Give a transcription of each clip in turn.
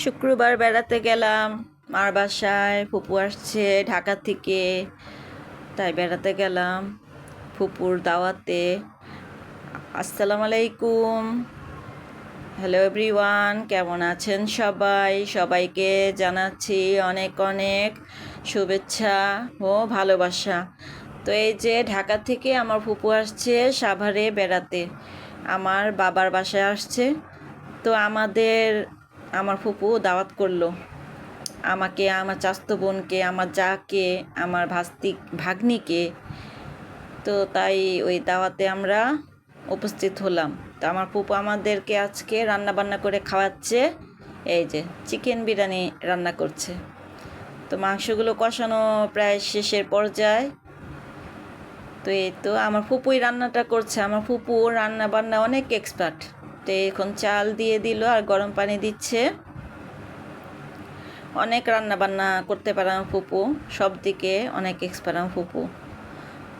শুক্রবার বেড়াতে গেলাম, মার বাসায়, ফুপু আসছে ঢাকা থেকে, তাই বেড়াতে গেলাম ফুপুর দাওয়াতে। আসসালামু আলাইকুম। হ্যালো এভরিওয়ান কেমন আছেন সবাই? সবাইকে জানাচ্ছি অনেক অনেক শুভেচ্ছা ও ভালোবাসা। তো এই যে ঢাকা থেকে আমার ফুপু আসছে সাভারে বেড়াতে, আমার বাবার বাসায় আসছে। তো আমাদের আমার ফুপু দাওয়াত করল। আমাকে, আমার চাস্তো বোনকে, আমার যাকে, আমার ভাস্তি, ভাগ্নিকে। তো তাই ওই দাওয়াতে আমরা উপস্থিত হলাম। তো আমার ফুপু আমাদেরকে আজকে রান্না বান্না করে খাওয়াচ্ছে। এই যে চিকেন বিরিয়ানি রান্না করছে। তো মাংসগুলো কষানো প্রায় শেষের পর্যায়ে। তো এই তো আমার ফুপুই রান্নাটা করছে। আমার ফুপু রান্না বান্না অনেক এক্সপার্ট তো এখন চাল দিয়ে দিল আর গরম পানি দিচ্ছে। অনেক রান্না বান্না করতে পারে আমার ফুপু, সব দিকে অনেক এক্সপার্ট আমার ফুপু।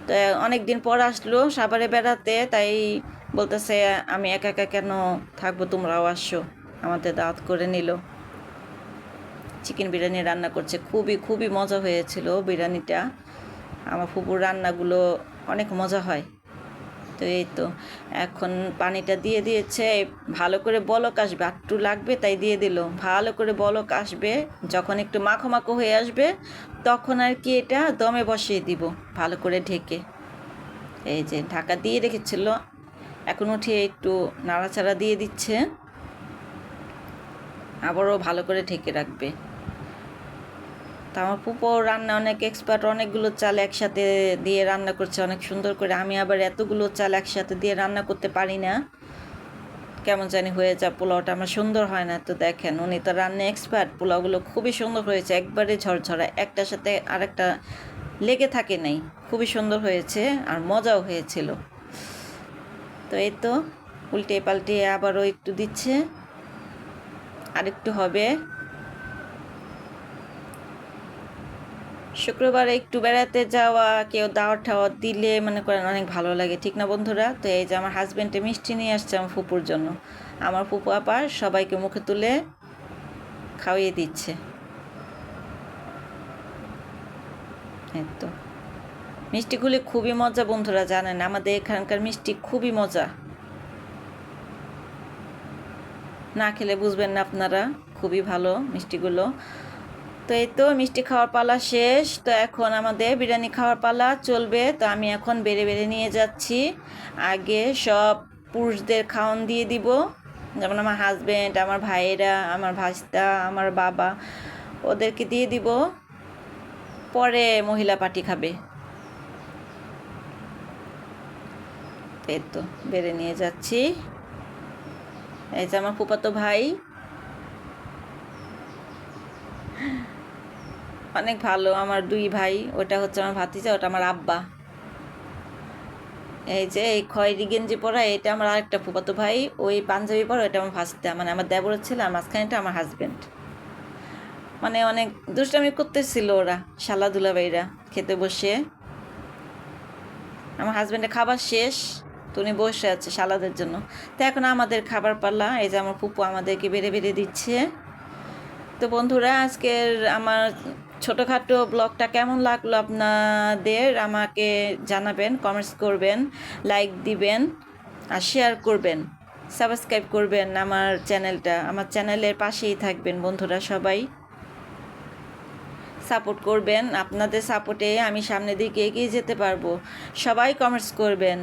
তো অনেক দিন পর আসলো সাভারে বেড়াতে, তাই বলতেছে, আমি একা একা কেন থাকব? তোমরাও আসো। আমাদের দাঁত করে নিল। চিকেন বিরিয়ানি রান্না করছে। খুবই খুবই মজা হয়েছিল বিরিয়ানিটা। আমার ফুপুর রান্নাগুলো অনেক মজা হয়। তো এই তো, এখন পানিটা দিয়ে দিয়েছে, ভালো করে বলক আসবে একটু লাগবে তাই দিয়ে দিল। ভালো করে বলক আসবে, যখন একটু মাখো মাখো হয়ে আসবে, তখন আর কি এটা দমে বসিয়ে দিব, ভালো করে ঢেকে। এই যে ঢাকা দিয়ে রেখেছিল, এখন উঠিয়ে একটু নাড়াচাড়া দিয়ে দিচ্ছে, আবারও ভালো করে ঢেকে রাখবে। তা আমার পুপো রান্না অনেক এক্সপার্ট অনেকগুলো চাল একসাথে দিয়ে রান্না করছে, অনেক সুন্দর করে। আমি আবার এতগুলো চাল একসাথে দিয়ে রান্না করতে পারি না। কেমন জানি হয়ে যায়, পোলাওটা আমার সুন্দর হয় না। তো দেখেন, উনি তো রান্না এক্সপার্ট পোলাওগুলো খুবই সুন্দর হয়েছে। একবারে ঝরঝরা, একটার সাথে আরেকটা লেগে থাকে নাই। খুবই সুন্দর হয়েছে আর মজাও হয়েছিল। তো এই তো, উল্টে পাল্টে আবারও একটু দিচ্ছে। আরেকটু হবে। শুক্রবারে একটু বেড়াতে যাওয়া, কেউ দাওয়াত ঠাওয়াত দিলে মনে করেন অনেক ভালো লাগে। ঠিক না বন্ধুরা? তো এই যে আমার হাজব্যান্ডে মিষ্টি নিয়ে আসছে আমার ফুপুর জন্য। আমার ফুপু আবার সবাইকে মুখে তুলে খাওয়িয়ে দিচ্ছে। তো। মিষ্টিগুলি খুবই মজা বন্ধুরা, জানেন? আমাদের এখানকার মিষ্টি খুবই মজা। না খেলে বুঝবেন না আপনারা। খুবই ভালো মিষ্টিগুলো। তো এই তো মিষ্টি খাওয়ার পালা শেষ। তো এখন আমাদের বিরিয়ানি খাওয়ার পালা চলবে। তো আমি এখন বেড়ে বেড়ে নিয়ে যাচ্ছি। আগে সব পুরুষদের খাওয়ান দিয়ে দিব। যেমন আমার হাজব্যান্ড আমার ভাইয়েরা, আমার ভাস্তা, আমার বাবা, ওদেরকে দিয়ে দিব। পরে মহিলা পার্টি খাবে। এই তো বেড়ে নিয়ে যাচ্ছি। এই যে আমার ফুপাতো ভাই। অনেক ভালো, আমার দুই ভাই, ওটা হচ্ছে আমার ভাতিজা, ওটা আমার আব্বা। এই যে এই খয়েরি গেঞ্জি পরা, এটা আমার আরেকটা ফুপাতো ভাই, ওই পাঞ্জাবি পরা ওটা আমার ভাস্তা মানে আমার দেবরের ছিল, আর মাঝখানেটা আমার হাজব্যান্ড মানে অনেক দুষ্টামি করতেছিল ওরা শালা দুলাবাইরা খেতে বসে। আমার হাজব্যান্ডের খাবার শেষ, তো উনি বসে আছে শালাদের জন্য। তো এখন আমাদের খাবার পাল্লা এই যে আমার ফুপু আমাদেরকে বেড়ে বেড়ে দিচ্ছে। তো বন্ধুরা, আজকের আমার ছোটোখাটো ব্লগটা কেমন লাগল আপনাদের আমাকে জানাবেন কমেন্টস করবেন লাইক দিবেন আর শেয়ার করবেন সাবস্ক্রাইব করবেন আমার চ্যানেলটা আমার চ্যানেলের পাশেই থাকবেন বন্ধুরা সবাই। সাপোর্ট করবেন, আপনাদের সাপোর্টে আমি সামনের দিকে এগিয়ে যেতে পারব। সবাই কমেন্টস করবেন।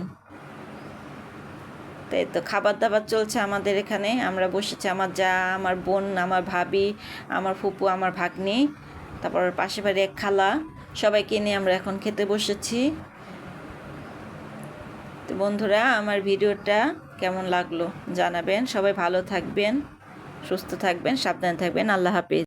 তাই তো খাবার দাবার চলছে আমাদের এখানে। আমরা বসেছি আমার যা, আমার বোন, আমার ভাবি, আমার ফুপু, আমার ভাগ্নি, তারপর পাশে বাড়ি এক খালা। সবাইকে নিয়ে আমরা এখন খেতে বসেছি। তো বন্ধুরা, আমার ভিডিওটা কেমন লাগল জানাবেন। সবাই ভালো থাকবেন, সুস্থ থাকবেন, সাবধানে থাকবেন। আল্লাহ হাফিজ।